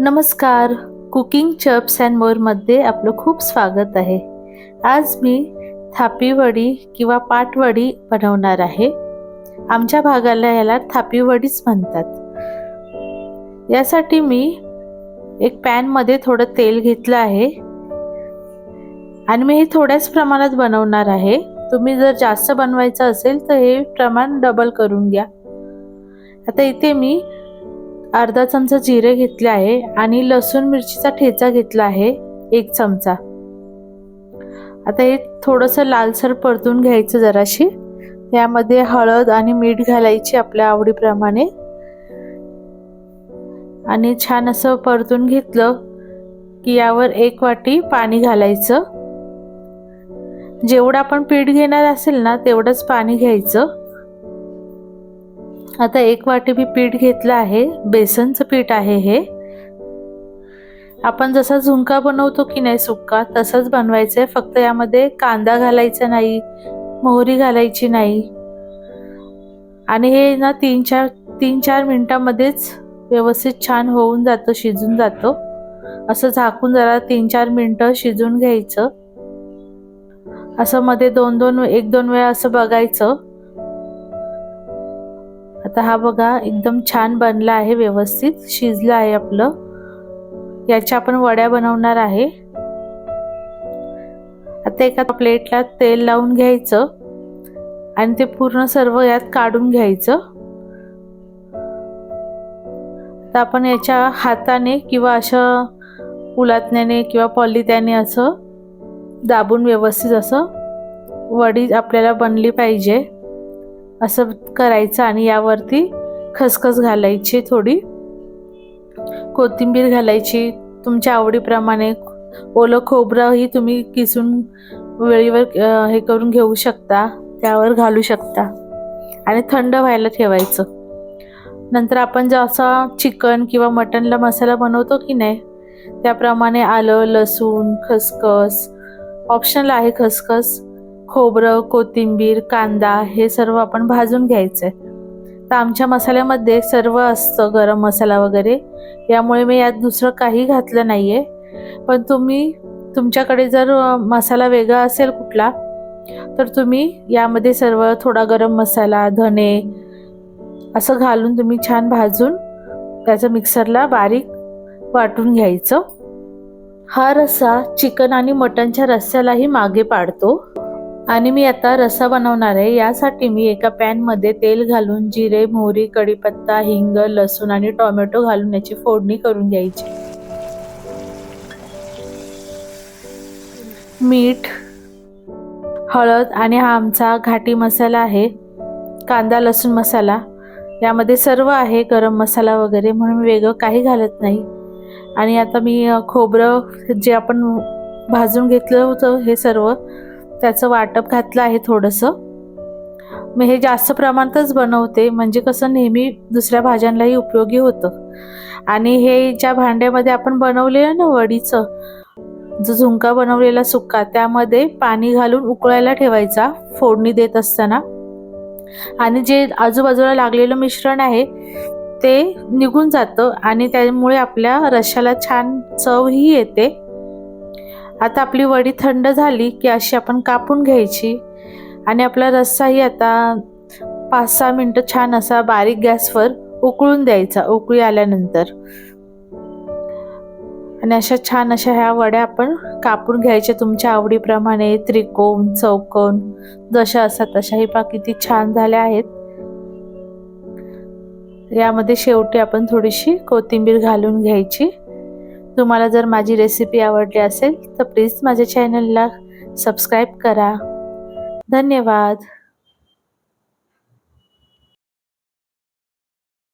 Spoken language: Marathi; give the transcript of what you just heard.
नमस्कार. कुकिंग चप्स अँड मोरमध्ये आपलं खूप स्वागत आहे. आज मी थापीवडी किंवा पाटवडी बनवणार आहे. आमच्या भागाला याला थापीवडीच म्हणतात. यासाठी मी एक पॅनमध्ये थोडं तेल घेतलं आहे. आणि मी हे थोड्याच प्रमाणात बनवणार आहे. तुम्ही जर जास्त बनवायचं असेल तर हे प्रमाण डबल करून घ्या. आता इथे मी अर्धा चमचा जिरे घेतले आहे आणि लसूण मिरचीचा ठेचा घेतला आहे एक चमचा. आता हे थोडंसं लालसर परतून घ्यायचं जराशी. यामध्ये हळद आणि मीठ घालायची आपल्या आवडीप्रमाणे. आणि छान असं परतून घेतलं की यावर एक वाटी पाणी घालायचं. जेवढं आपण पीठ घेणार असेल ना तेवढंच पाणी घ्यायचं. आता एक वाटी मी पीठ घेतलं आहे. बेसनचं पीठ आहे हे. आपण जसा झुणका बनवतो की नाही सुक्का तसंच बनवायचं आहे फक्त यामध्ये कांदा घालायचा नाही मोहरी घालायची नाही. आणि हे ना तीन चार तीन चार मिनटामध्येच व्यवस्थित छान होऊन जातं शिजून जातं. असं झाकून जरा तीन चार मिनटं शिजून घ्यायचं. असं मध्ये दोन दोन एक दोन वेळा असं बघायचं. आता हा बघा एकदम छान बनला आहे व्यवस्थित शिजलं आहे आपलं. याच्या आपण वड्या बनवणार आहे. आता एका प्लेटला तेल लावून घ्यायचं आणि ते पूर्ण सर्व यात काढून घ्यायचं. तर आपण याच्या हाताने किंवा अशा उलातण्याने किंवा पॉलित्याने असं दाबून व्यवस्थित असं वडी आपल्याला बनली पाहिजे. असं करायचं आणि यावरती खसखस घालायची थोडी. कोथिंबीर घालायची. तुमच्या आवडीप्रमाणे ओलं खोबरंही तुम्ही किसून वेळीवर हे करून घेऊ शकता. त्यावर घालू शकता. आणि थंड व्हायला ठेवायचं. नंतर आपण जसा चिकन किंवा मटनला मसाला बनवतो की नाही त्याप्रमाणे आलं लसूण खसखस. ऑप्शनल आहे खसखस. खोबरं कोथिंबीर कांदा हे सर्व आपण भाजून घ्यायचं आहे तर आमच्या मसाल्यामध्ये सर्व असतं गरम मसाला वगैरे. यामुळे मी यात दुसरं काही घातलं नाही आहे पण तुम्ही तुमच्याकडे जर मसाला वेगळा असेल कुठला तर तुम्ही यामध्ये सर्व थोडा गरम मसाला धने असं घालून तुम्ही छान भाजून त्याचं मिक्सरला बारीक वाटून घ्यायचं. हा रस्सा चिकन आणि मटनच्या रस्स्यालाही मागे पाडतो. आणि मी आता रस्सा बनवणार आहे. यासाठी मी एका पॅनमध्ये तेल घालून जिरे मोहरी कढीपत्ता हिंग लसूण आणि टोमॅटो घालून याची फोडणी करून घ्यायची. मीठ हळद आणि हा आमचा घाटी मसाला आहे. कांदा लसूण मसाला. यामध्ये सर्व आहे गरम मसाला वगैरे म्हणून मी वेगळं काही घालत नाही. आणि आता मी खोबरं जे आपण भाजून घेतलं होतं हे सर्व त्याचं वाटप घातलं आहे थोडंसं. मी हे जास्त प्रमाणातच बनवते म्हणजे कसं नेहमी दुसऱ्या भाज्यांलाही उपयोगी होतं. आणि हे ज्या भांड्यामध्ये आपण बनवलेलं ना वडीचं जो झुंका बनवलेला सुक्का त्यामध्ये पाणी घालून उकळायला ठेवायचा फोडणी देत असताना. आणि जे आजूबाजूला लागलेलं मिश्रण आहे ते निघून जातं आणि त्यामुळे आपल्या रश्याला छान चवही येते. आता आपली वडी थंड झाली की अशी आपण कापून घ्यायची. आणि आपला रस्साही आता पाच सहा मिनटं छान असा बारीक गॅसवर उकळून द्यायचा उकळी आल्यानंतर. आणि अशा छान अशा ह्या वड्या आपण कापून घ्यायच्या तुमच्या आवडीप्रमाणे. त्रिकोण चौकोन जशा असतात तशाही पा किती छान झाल्या आहेत. यामध्ये शेवटी आपण थोडीशी कोथिंबीर घालून घ्यायची. तुम्हाला जर माझी रेसिपी आवडली असेल तर प्लीज माझ्या चॅनलला सबस्क्राईब करा. धन्यवाद.